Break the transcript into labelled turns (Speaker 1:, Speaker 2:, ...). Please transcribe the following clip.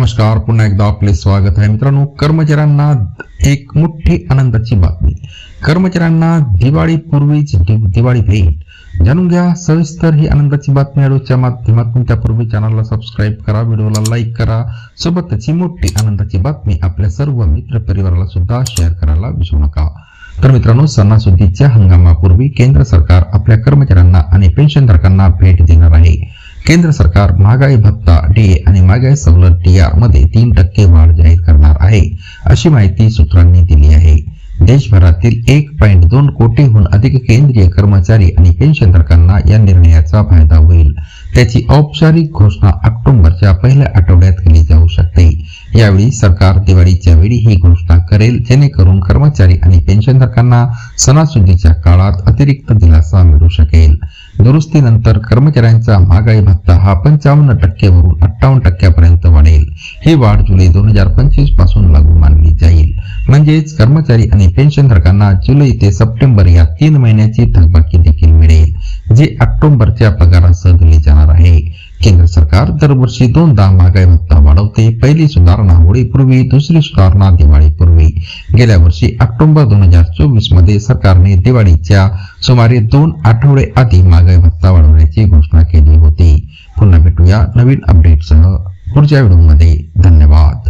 Speaker 1: नमस्कार पुन्हा एकदा आपले स्वागत आहे मित्रांनो. कर्मचाऱ्यांना एक मोठी आनंदाची बातमी. कर्मचाऱ्यांना दिवाळीपूर्वीच दिवाळी भेट. जाणून घ्या सविस्तर ही आनंदाची बातमी आडूच्या माध्यमातून. त्यापूर्वी चॅनलला सबस्क्राईब करा व्हिडिओला लाईक करा. सोबतच ही मोठी आनंदाची बातमी आपल्या सर्व मित्र परिवाराला सुद्धा शेअर करायला विसरू नका. तर मित्रांनो सणासुदीच्या हंगामापूर्वी केंद्र सरकार आपल्या कर्मचाऱ्यांना आणि पेन्शनधारकांना भेट देणार आहे. केंद्र सरकार महागाई भत्ता डीए आणि महागाई सवलत डीआरमध्ये तीन टक्के वाढ जाहीर करणार आहे अशी माहिती सूत्रांनी दिली आहे. देशभरातील एक पॉईंट दोन कोटीहून अधिक केंद्रीय कर्मचारी आणि पेन्शनधारकांना या निर्णयाचा फायदा होईल. त्याची औपचारिक घोषणा ऑक्टोबरच्या पहिल्या आठवड्यात केली जाऊ शकते. यावेळी सरकार दिवाळीच्या वेळी ही घोषणा करेल जेणेकरून कर्मचारी आणि पेन्शनधारकांना सणासुदीच्या काळात अतिरिक्त दिलासा मिळू शकेल. दुरुस्तीनंतर कर्मचाऱ्यांचा महागाई भत्ता हा पंचावन्न टक्क्यावरून अठ्ठावन्न टक्क्यापर्यंत वाढेल. ही वाढ जुलै दोन हजार पंचवीसपासून लागू मानली जाईल. म्हणजेच कर्मचारी आणि पेन्शनधारकांना जुलै ते सप्टेंबर या तीन महिन्याची थकबाकी देखील मिळेल जे ऑक्टोबरच्या पगारासह दिली जाईल केंद्र सरकार दरवर्षी दोनदा महागाई भत्ता वाढवते. पहिली सुधारणा होळीपूर्वी दुसरी सुधारणा दिवाळीपूर्वी. गेल्या वर्षी ऑक्टोबर दोन हजार चोवीसमध्ये सरकारने दिवाळीच्या सुमारे दोन आठवडे आधी महागाई भत्ता वाढवण्याची घोषणा केली होती. पुन्हा भेटूया नवीन अपडेटसह पुढच्या व्हिडिओमध्ये. धन्यवाद.